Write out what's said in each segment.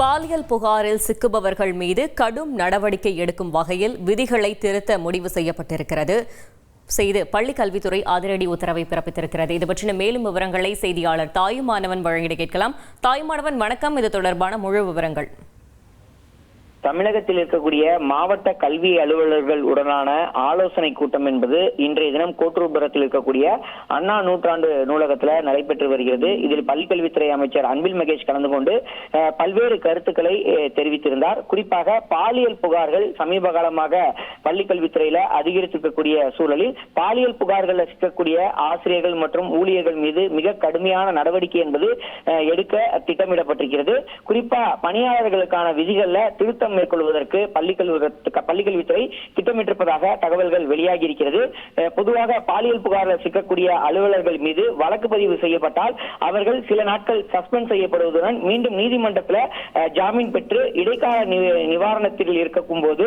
பாலியல் புகாரில் சிக்குபவர்கள் மீது கடும் நடவடிக்கை எடுக்கும் வகையில் விதிகளை திருத்த முடிவு செய்யப்பட்டிருக்கிறது. செய்து பள்ளி கல்வித்துறை அதிரடி உத்தரவை பிறப்பித்திருக்கிறது. இது பற்றின மேலும் விவரங்களை செய்தியாளர் தாயுமானவன் வழங்கிட கேட்கலாம். தாயுமானவன் வணக்கம். இது தொடர்பான முழு விவரங்கள். தமிழகத்தில் இருக்கக்கூடிய மாவட்ட கல்வி அலுவலர்கள் உடனான ஆலோசனை கூட்டம் என்பது இன்றைய தினம் கோட்டூர்புரத்தில் இருக்கக்கூடிய அண்ணா நூற்றாண்டு நூலகத்தில் நடைபெற்று வருகிறது. இதில் பள்ளிக்கல்வித்துறை அமைச்சர் அன்பில் மகேஷ் கலந்து கொண்டு பல்வேறு கருத்துக்களை தெரிவித்திருந்தார். குறிப்பாக பாலியல் புகார்கள் சமீப காலமாக பள்ளிக்கல்வித்துறையில அதிகரித்திருக்கக்கூடிய சூழலில் பாலியல் புகார்கள் சிக்கக்கூடிய ஆசிரியர்கள் மற்றும் ஊழியர்கள் மீது மிக கடுமையான நடவடிக்கை என்பது எடுக்க திட்டமிடப்பட்டிருக்கிறது. குறிப்பா பணியாளர்களுக்கான விதிகள்ல திருத்தம் மேற்கொள்வதற்கு பள்ளிக்கல்வி பள்ளிக்கல்வித்துறை திட்டமிட்டிருப்பதாக தகவல்கள் வெளியாகி இருக்கிறது பொதுவாக பாலியல் புகாரில் சிக்கக்கூடிய அலுவலர்கள் மீது வழக்கு பதிவு செய்யப்பட்டால் அவர்கள் சில நாட்கள் சஸ்பெண்ட் செய்யப்படுவதுடன் மீண்டும் நீதிமன்றத்தில் ஜாமீன் பெற்று இடைக்கால நிவாரணத்தில் இருக்கும் போது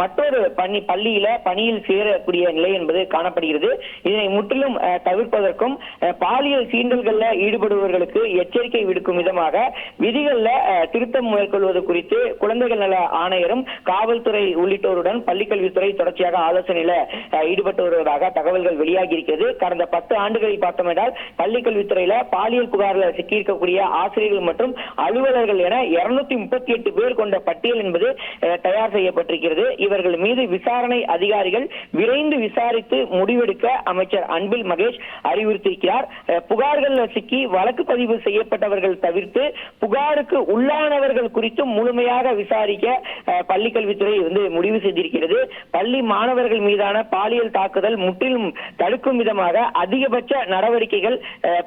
மற்றொரு பணி பள்ளியில பணியில் சேரக்கூடிய நிலை என்பது காணப்படுகிறது. இதனை முற்றிலும் தவிர்ப்பதற்கும் பாலியல் சீண்டல்கள்ல ஈடுபடுபவர்களுக்கு எச்சரிக்கை விடுக்கும் விதமாக விதிகளில் திருத்தம் மேற்கொள்வது குறித்து குழந்தைகள் நல ஆணையரும் காவல்துறை உள்ளிட்டோருடன் பள்ளிக்கல்வித்துறை தொடர்ச்சியாக ஆலோசனையில ஈடுபட்டு வருவதாக தகவல்கள் வெளியாகி இருக்கிறது கடந்த பத்து ஆண்டுகளில் பார்த்தோம் என்றால் பள்ளிக்கல்வித்துறையில பாலியல் புகாரில் சிக்கியிருக்கக்கூடிய ஆசிரியர்கள் மற்றும் அலுவலர்கள் என இருநூத்தி முப்பத்தி எட்டு பேர் கொண்ட பட்டியல் என்பது தயார் செய்யப்பட்டிருக்கிறது. இவர்கள் மீது விசாரணை அதிகாரிகள் விரைந்து விசாரித்து முடிவெடுக்க அமைச்சர் அன்பில் மகேஷ் அறிவுறுத்தியிருக்கிறார். அஹ், புகார்கள் சிக்கி வழக்கு பதிவு செய்யப்பட்டவர்கள் தவிர்த்து புகாருக்கு உள்ளானவர்கள் குறித்து முழுமையாக விசாரி விசாரிக்க அஹ், பள்ளிக்கல்வித்துறை வந்து முடிவு செய்திருக்கிறது. பள்ளி மாணவர்கள் மீதான பாலியல் தாக்குதல் முற்றிலும் தடுக்கும் விதமாக அதிகபட்ச நடவடிக்கைகள்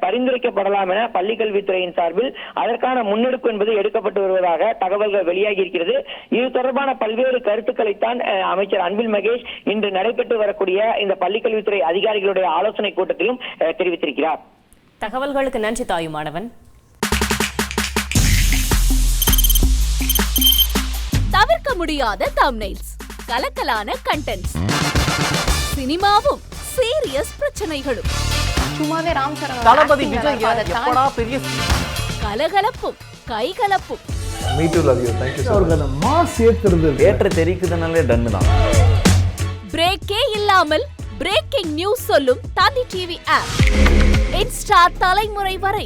பரிந்துரைக்கப்படலாம் என பள்ளிக்கல்வித்துறையின் சார்பில் அதற்கான முன்னெடுப்பு என்பது எடுக்கப்பட்டு வருவதாக தகவல்கள் வெளியாகி இருக்கிறது. இது தொடர்பான பல்வேறு கருத்துக்களைத்தான் அமைச்சர் அன்பில் மகேஷ் இன்று நடைபெற்று வரக்கூடிய இந்த பள்ளிக்கல்வித்துறை அதிகாரிகளுடைய ஆலோசனை கூட்டத்திலும் தெரிவித்திருக்கிறார். தகவல்களுக்கு நன்றி தாயுமானவன். முடியாத தம்னைல்ஸ் கலக்கலான கண்டென்ட்ஸ் சினிமாவும் சீரியஸ் பிரச்சனைகளும். சும்மாவே ராம் சரண் தளபதி விஜய் எப்படா பெரிய கலகலப்பும் கைகலப்பும். Me too love you thank you so அவருக்கு அந்த மாஸ் ஏத்துறது தேட்டர் தெரிக்குதுனாலே டன்னு தான். பிரேக்கே இல்லாமல் பிரேக்கிங் நியூஸ் சொல்லும் தந்தி டிவி ஆப் இன்ஸ்டா தலைமுறை வரை